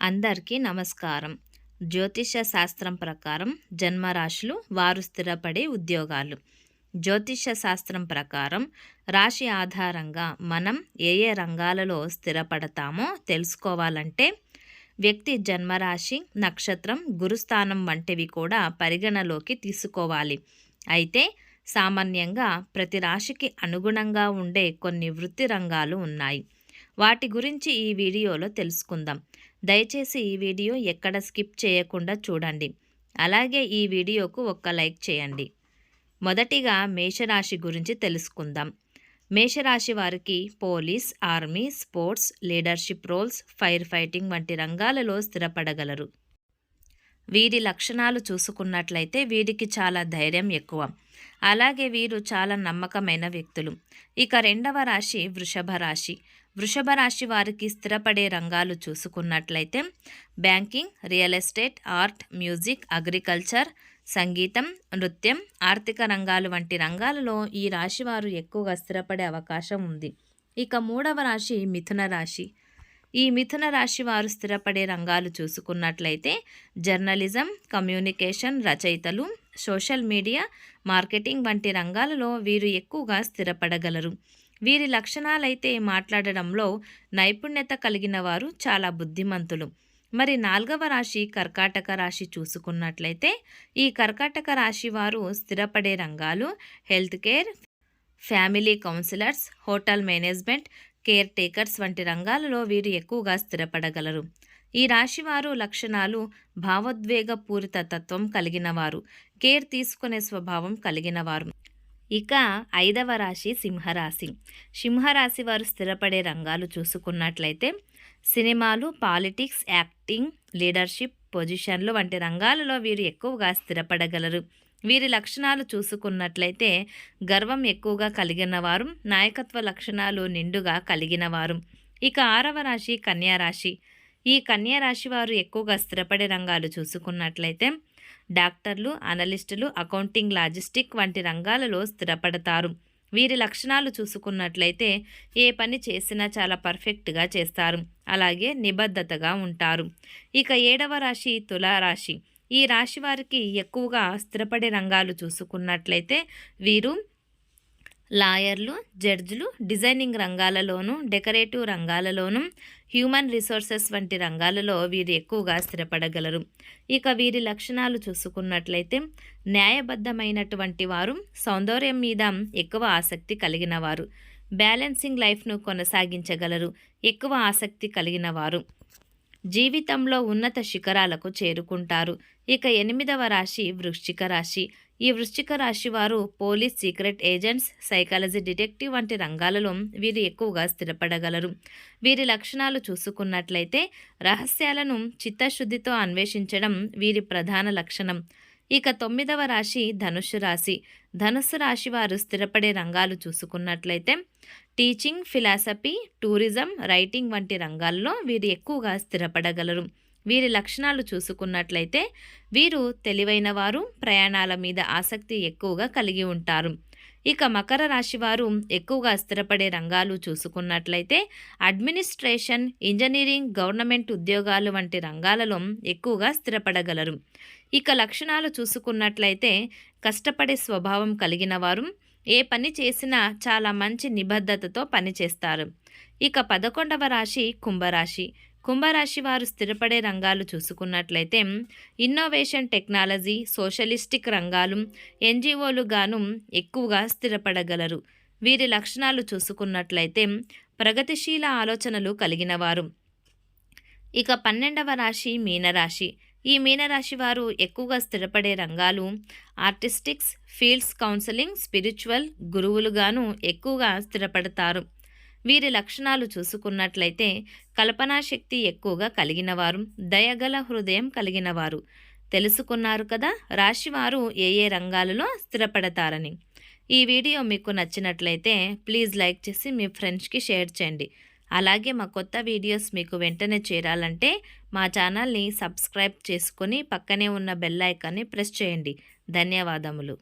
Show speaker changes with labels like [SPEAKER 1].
[SPEAKER 1] అందరికీ నమస్కారం. జ్యోతిష శాస్త్రం ప్రకారం జన్మరాశులు వారు స్థిరపడే ఉద్యోగాలు. జ్యోతిష శాస్త్రం ప్రకారం రాశి ఆధారంగా మనం ఏ ఏ రంగాలలో స్థిరపడతామో తెలుసుకోవాలంటే వ్యక్తి జన్మరాశి నక్షత్రం గురుస్థానం వంటివి కూడా పరిగణలోకి తీసుకోవాలి. అయితే సామాన్యంగా ప్రతి రాశికి అనుగుణంగా ఉండే కొన్ని వృత్తి రంగాలు ఉన్నాయి. వాటి గురించి ఈ వీడియోలో తెలుసుకుందాం. దయచేసి ఈ వీడియో ఎక్కడ స్కిప్ చేయకుండా చూడండి. అలాగే ఈ వీడియోకు ఒక్క లైక్ చేయండి. మొదటిగా మేషరాశి గురించి తెలుసుకుందాం. మేషరాశి వారికి police army sports leadership roles fire fighting వంటి రంగాలలో స్థిరపడగలరు. వీరి లక్షణాలు చూసుకున్నట్లయితే వీరికి చాలా ధైర్యం ఎక్కువ. అలాగే వీరు చాలా నమ్మకమైన వ్యక్తులు. ఇక రెండవ రాశి వృషభ రాశి. వృషభ రాశి వారికి స్థిరపడే రంగాలు చూసుకున్నట్లయితే banking real estate art music agriculture సంగీతం నృత్యం ఆర్థిక రంగాలు వంటి రంగాలలో ఈ రాశి వారు ఎక్కువగా స్థిరపడే అవకాశం ఉంది. ఇక మూడవ రాశి మిథున రాశి. ఈ మిథున రాశి వారు స్థిరపడే రంగాలు చూసుకున్నట్లయితే జర్నలిజం కమ్యూనికేషన్ రచయితలు సోషల్ మీడియా మార్కెటింగ్ వంటి రంగాలలో వీరు ఎక్కువగా స్థిరపడగలరు. వీరి లక్షణాలైతే మాట్లాడడంలో నైపుణ్యత కలిగిన వారు చాలా బుద్ధిమంతులు. మరి నాలుగవ రాశి కర్కాటక రాశి చూసుకున్నట్లయితే ఈ కర్కాటక రాశి వారు స్థిరపడే రంగాలు health care family counsellors hotel management caretakers వంటి రంగాలలో వీరు ఎక్కువగా స్థిరపడగలరు. ఈ రాశివారు లక్షణాలు భావోద్వేగపూరిత తత్వం కలిగినవారు. కేర్ తీసుకునే స్వభావం కలిగినవారు. ఇక ఐదవ రాశి సింహరాశి. సింహరాశి వారు స్థిరపడే రంగాలు చూసుకున్నట్లయితే సినిమాలు పాలిటిక్స్ యాక్టింగ్ లీడర్షిప్ పొజిషన్లు వంటి రంగాలలో వీరు ఎక్కువగా స్థిరపడగలరు. వీరి లక్షణాలు చూసుకున్నట్లయితే గర్వం ఎక్కువగా కలిగిన వారు నాయకత్వ లక్షణాలు నిండుగా కలిగిన వారు ఇక ఆరవ రాశి కన్యారాశి ఈ కన్యారాశి వారు ఎక్కువగా స్థిరపడే రంగాలు చూసుకున్నట్లయితే డాక్టర్లు అనలిస్టులు అకౌంటింగ్ లాజిస్టిక్ వంటి రంగాలలో స్థిరపడతారు. వీరి లక్షణాలు చూసుకున్నట్లయితే ఏ పని చేసినా చాలా పర్ఫెక్ట్గా చేస్తారు. అలాగే నిబద్ధతగా ఉంటారు. ఇక ఏడవ రాశి తులారాశి. ఈ రాశి వారికి ఎక్కువగా స్థిరపడే రంగాలు చూసుకున్నట్లయితే వీరు లాయర్లు జడ్జిలు డిజైనింగ్ రంగాలలోనూ డెకరేటివ్ రంగాలలోనూ హ్యూమన్ రిసోర్సెస్ వంటి రంగాలలో వీరు ఎక్కువగా స్థిరపడగలరు. ఇక వీరి లక్షణాలు చూసుకున్నట్లయితే న్యాయబద్ధమైనటువంటి వారు సౌందర్యం మీద ఎక్కువ ఆసక్తి కలిగిన వారు బ్యాలెన్సింగ్ లైఫ్ను కొనసాగించగలరు ఎక్కువ ఆసక్తి కలిగిన వారు జీవితంలో ఉన్నత శిఖరాలకు చేరుకుంటారు. ఇక ఎనిమిదవ రాశి వృశ్చిక రాశి. ఈ వృశ్చిక రాశి వారు police secret agents psychology detective వంటి రంగాలలో వీరు ఎక్కువగా స్థిరపడగలరు. వీరి లక్షణాలు చూసుకున్నట్లయితే రహస్యాలను చిత్తశుద్ధితో అన్వేషించడం వీరి ప్రధాన లక్షణం. ఇక తొమ్మిదవ రాశి ధనుస్సు రాశి. ధనుస్సు రాశి వారు స్థిరపడే రంగాలు చూసుకున్నట్లయితే టీచింగ్ ఫిలాసఫీ టూరిజం రైటింగ్ వంటి రంగాల్లో వీరు ఎక్కువగా స్థిరపడగలరు. వీరి లక్షణాలు చూసుకున్నట్లయితే వీరు తెలివైన వారు ప్రయాణాల మీద ఆసక్తి ఎక్కువగా కలిగి ఉంటారు. ఇక మకర రాశి వారు ఎక్కువగా స్థిరపడే రంగాలు చూసుకున్నట్లయితే అడ్మినిస్ట్రేషన్ ఇంజనీరింగ్ గవర్నమెంట్ ఉద్యోగాలు వంటి రంగాలలో ఎక్కువగా స్థిరపడగలరు. ఇక లక్షణాలు చూసుకున్నట్లయితే కష్టపడే స్వభావం కలిగిన వారు ఏ పని చేసినా చాలా మంచి నిబద్ధతతో పనిచేస్తారు. ఇక పదకొండవ రాశి కుంభరాశి. కుంభరాశి వారు స్థిరపడే రంగాలు చూసుకున్నట్లయితే ఇన్నోవేషన్ టెక్నాలజీ సోషలిస్టిక్ రంగాలు ఎన్జిఓలు గాను ఎక్కువగా స్థిరపడగలరు. వీరి లక్షణాలు చూసుకున్నట్లయితే ప్రగతిశీల ఆలోచనలు కలిగినవారు ఇక పన్నెండవ రాశి మీనరాశి. ఈ మీనరాశి వారు ఎక్కువగా స్థిరపడే రంగాలు ఆర్టిస్టిక్స్ ఫీల్డ్స్ కౌన్సిలింగ్ స్పిరిచువల్ గురువులుగాను ఎక్కువగా స్థిరపడతారు. వీరి లక్షణాలు చూసుకున్నట్లయితే కల్పనా శక్తి ఎక్కువగా కలిగినవారు దయగల హృదయం కలిగినవారు. తెలుసుకున్నారు కదా రాశివారు ఏ ఏ రంగాలలో స్థిరపడతారని. ఈ వీడియో మీకు నచ్చినట్లయితే ప్లీజ్ లైక్ చేసి మీ ఫ్రెండ్స్కి షేర్ చేయండి. అలాగే మా కొత్త వీడియోస్ మీకు వెంటనే చేరాలంటే మా ఛానల్ని సబ్స్క్రైబ్ చేసుకొని పక్కనే ఉన్న బెల్ ఐకాన్ని ప్రెస్ చేయండి. ధన్యవాదములు.